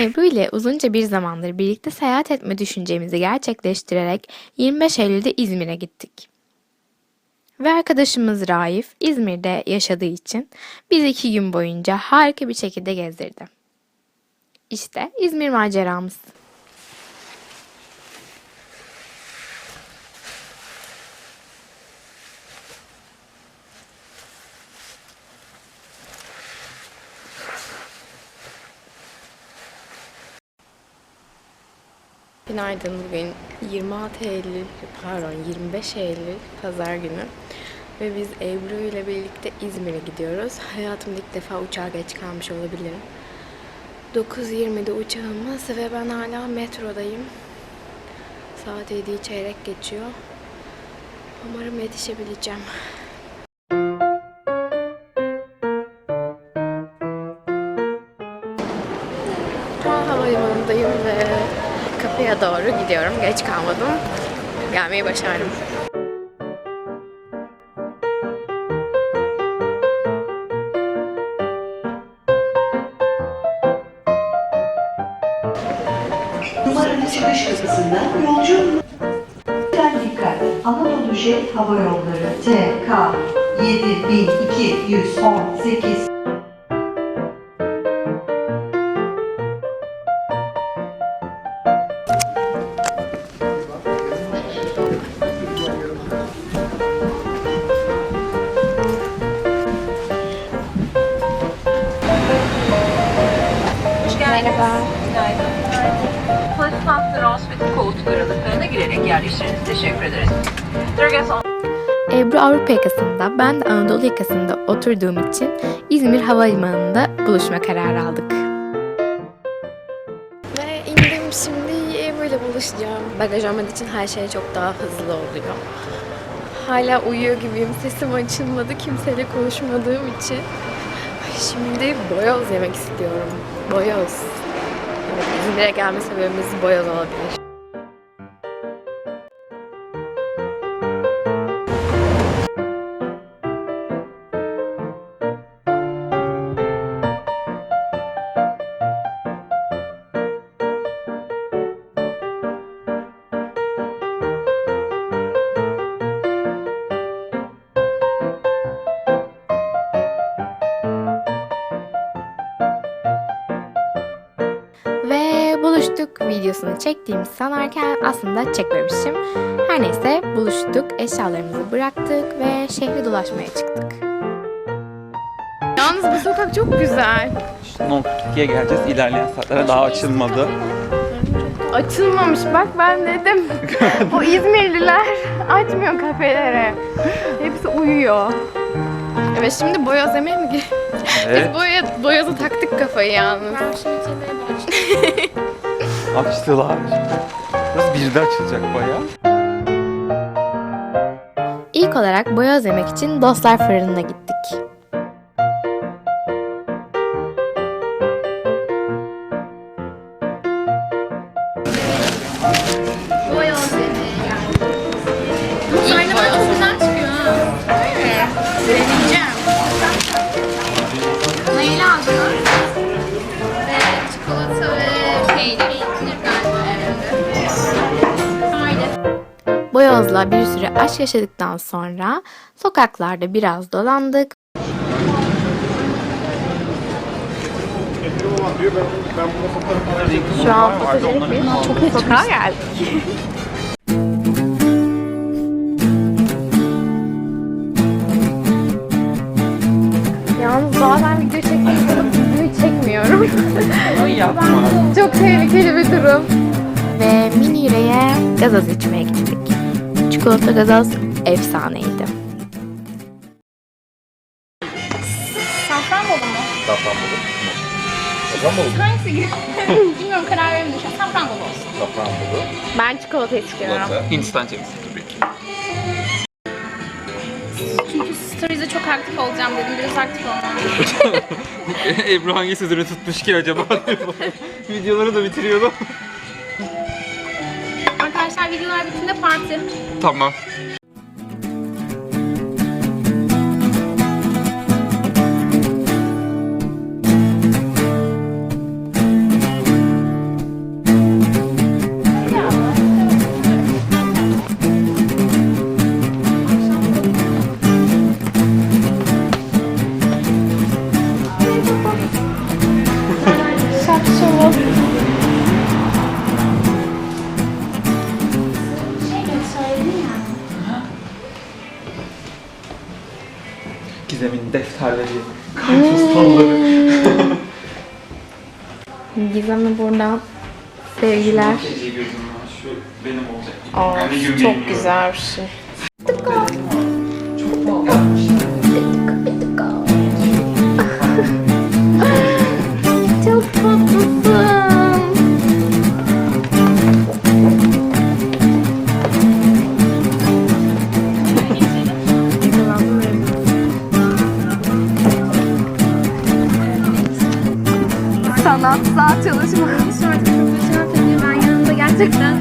Ebru ile uzunca bir zamandır birlikte seyahat etme düşüncemizi gerçekleştirerek 25 Eylül'de İzmir'e gittik. Ve arkadaşımız Raif İzmir'de yaşadığı için biz iki gün boyunca harika bir şekilde gezdirdi. İşte İzmir maceramız. Günaydın bugün 26 Eylül pardon 25 Eylül pazar günü ve biz Ebru ile birlikte İzmir'e gidiyoruz. Hayatımda ilk defa uçağa geç kalmış olabilirim. 9.20'de uçağımız ve ben hala metrodayım. Saat 7'yi çeyrek geçiyor. Umarım yetişebileceğim. Şu an havalimanındayım ve kapıya doğru gidiyorum. Geç kalmadım. Gelmeyi başardım. Numaralı çıkış kapısından yolcu Lütfen dikkat. Anadolu Jet Hava Yolları TK 7218 yerleştiriniz. Teşekkür ederiz. Ebru Avrupa yakasında, ben de Anadolu yakasında oturduğum için İzmir Havalimanı'nda buluşma kararı aldık. Ve indim şimdi Ebru ile buluşacağım. Bagaj olmadığı için her şey çok daha hızlı oluyor. Hala uyuyor gibiyim. Sesim açılmadı kimseyle konuşmadığım için. Ay, Şimdi boyoz yemek istiyorum. Boyoz. Evet, İzmir'e gelme sebebimiz boyoz olabilir. Buluştuk videosunu çektiğimi sanarken aslında çekmemişim. Her neyse buluştuk, eşyalarımızı bıraktık ve şehri dolaşmaya çıktık. Yalnız bu sokak çok güzel. Noktuk'ya geleceğiz. İlerleyen saatlere daha açılmadı. Açılmamış bak ben dedim. o İzmirliler açmıyor kafelere. Hepsi uyuyor. Evet şimdi boyoz yemeye mi gidiyoruz? Evet. Biz boya, boyoza taktık kafayı yalnız. Açtılar. Burası birde açılacak bayağı. İlk olarak boyoz yemek için Dostlar Fırını'na gittik. Boyoz'la bir süre aşk yaşadıktan sonra sokaklarda biraz dolandık. Şu an çok sokağa geldik. Yalnız bazen video çekmiyorum, videoyu çekmiyorum. Çok tehlikeli bir durum. Ve mini yüreğe gazoz içmeye gittik. Çikolata gazoz efsaneydi. Safranbolu mu? Safranbolu. Safranbolu. Hangisi? Bilmiyorum karar veremedim. şu an. Safranbolu olsun. Safranbolu. Ben çikolata istiyorum. Hindistan cevizi tabii ki. Çünkü stories'e çok aktif olacağım dedim. Biraz aktif olmam. Ebru hangi sözünü tutmuş ki acaba? Videoları da bitiriyordu. Bunlar bütünde parti. Tamam. Şapşalı. Defterleri, kartpostalları. Gizem'e buradan sevgiler. Şu benim olacak. Aa, çok güzel bir şey. 6 saat çalışmanın şöyle bir ben yanımda gerçekten